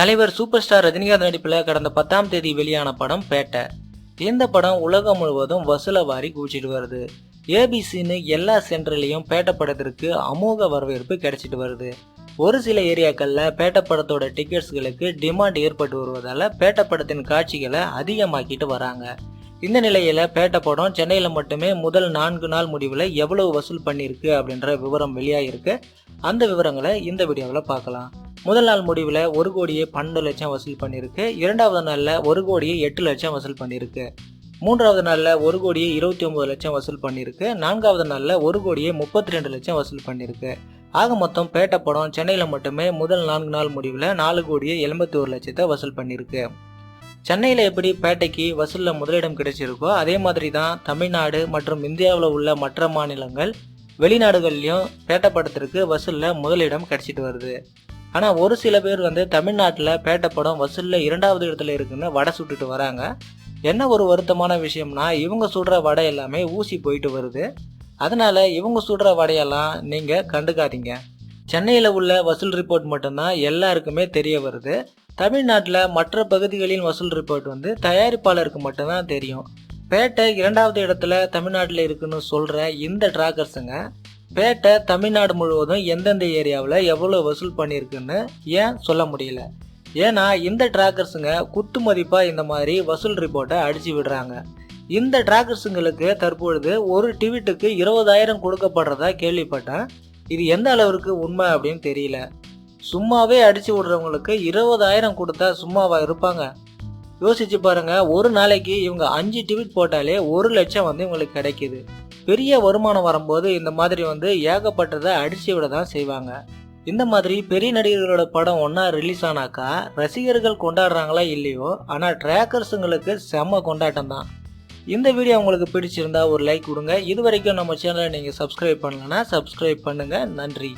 தலைவர் super star Rajinikanth நடிப்பில் கடந்த பத்தாம் தேதி வெளியான படம் பேட்டை. இந்த படம் உலகம் முழுவதும் வசூல வாரி குவிச்சிட்டு வருது. ஏபிசின்னு எல்லா சென்டர்லேயும் பேட்டை படத்திற்கு அமோக வரவேற்பு கிடைச்சிட்டு வருது. ஒரு சில ஏரியாக்களில் பேட்டை படத்தோட டிக்கெட்ஸ்களுக்கு டிமாண்ட் ஏற்பட்டு வருவதால் பேட்டை படத்தின் காட்சிகளை அதிகமாக்கிட்டு வராங்க. இந்த நிலையில் பேட்டை படம் சென்னையில் மட்டுமே முதல் நான்கு நாள் முடிவில் எவ்வளவு வசூல் பண்ணியிருக்கு அப்படின்ற விவரம் வெளியாகிருக்கு அந்த விவரங்களை இந்த வீடியோவில் பார்க்கலாம். முதல் நாள் முடிவில் ஒரு கோடியே பன்னெண்டு லட்சம் வசூல் பண்ணியிருக்கு. இரண்டாவது நாளில் ஒரு கோடியே எட்டு லட்சம் வசூல் பண்ணியிருக்கு. மூன்றாவது நாளில் ஒரு கோடியே இருபத்தி ஒம்பது லட்சம் வசூல் பண்ணியிருக்கு. நான்காவது நாளில் ஒரு கோடியே முப்பத்தி ரெண்டு லட்சம் வசூல் பண்ணியிருக்கு. ஆக மொத்தம் பேட்டை படம் சென்னையில் மட்டுமே முதல் நான்கு நாள் முடிவில் நாலு கோடியே எண்பத்தி ஒரு லட்சத்தை வசூல் பண்ணியிருக்கு. சென்னையில் எப்படி பேட்டைக்கு வசூலில் முதலிடம் கிடைச்சிருக்கோ அதே மாதிரி தான் தமிழ்நாடு மற்றும் இந்தியாவில் உள்ள மற்ற மாநிலங்கள் வெளிநாடுகள்லையும் பேட்டை படத்திற்கு வசூலில் முதலிடம் கிடைச்சிட்டு வருது. ஆனால் ஒரு சில பேர் வந்து தமிழ்நாட்டில் பேட்டை படம் வசூலில் இரண்டாவது இடத்துல இருக்குன்னு வடை சுட்டுட்டு வராங்க. என்ன ஒரு வருத்தமான விஷயம்னா இவங்க சுடுற வடை எல்லாமே ஊசி போயிட்டு வருது. அதனால் இவங்க சுடுற வடையெல்லாம் நீங்கள் கண்டுக்காதீங்க. சென்னையில் உள்ள வசூல் ரிப்போர்ட் மட்டும்தான் எல்லாருக்குமே தெரிய வருது. தமிழ்நாட்டில் மற்ற பகுதிகளின் வசூல் ரிப்போர்ட் வந்து தயாரிப்பாளருக்கு மட்டும்தான் தெரியும். பேட்டை இரண்டாவது இடத்துல தமிழ்நாட்டில் இருக்குன்னு சொல்கிற இந்த டிராகர்ஸுங்க பேட்டை தமிழ்நாடு முழுவதும் எந்தெந்த ஏரியாவில் எவ்வளோ வசூல் பண்ணியிருக்குன்னு ஏன் சொல்ல முடியல? ஏன்னா இந்த டிராக்கர்ஸுங்க குத்து மதிப்பாக இந்த மாதிரி வசூல் ரிப்போர்ட்டை அடிச்சு விடுறாங்க. இந்த டிராக்கர்ஸுங்களுக்கு தற்பொழுது ஒரு டிவிட்டுக்கு இருபதாயிரம் கொடுக்கப்படுறதா கேள்விப்பட்டேன். இது எந்த அளவிற்கு உண்மை அப்படின்னு தெரியல. சும்மாவே அடிச்சு விடுறவங்களுக்கு இருபதாயிரம் கொடுத்தா சும்மாவா இருப்பாங்க? யோசிச்சு பாருங்க ஒரு நாளைக்கு இவங்க அஞ்சு டிவிட் போட்டாலே ஒரு லட்சம் வந்து இவங்களுக்கு கிடைக்குது. பெரிய வருமானம் வரும்போது இந்த மாதிரி வந்து ஏகப்பட்டதை அடிச்சு விட தான் செய்வாங்க. இந்த மாதிரி பெரிய நடிகர்களோட படம் ஒன்றா ரிலீஸ் ஆனாக்கா ரசிகர்கள் கொண்டாடுறாங்களா இல்லையோ ஆனால் ட்ராக்கர்ஸுங்களுக்கு செம்ம கொண்டாட்டம் தான். இந்த வீடியோ உங்களுக்கு பிடிச்சிருந்தா ஒரு லைக் கொடுங்க. இது வரைக்கும் நம்ம சேனலை நீங்கள் சப்ஸ்கிரைப் பண்ணலன்னா சப்ஸ்கிரைப் பண்ணுங்கள் நன்றி.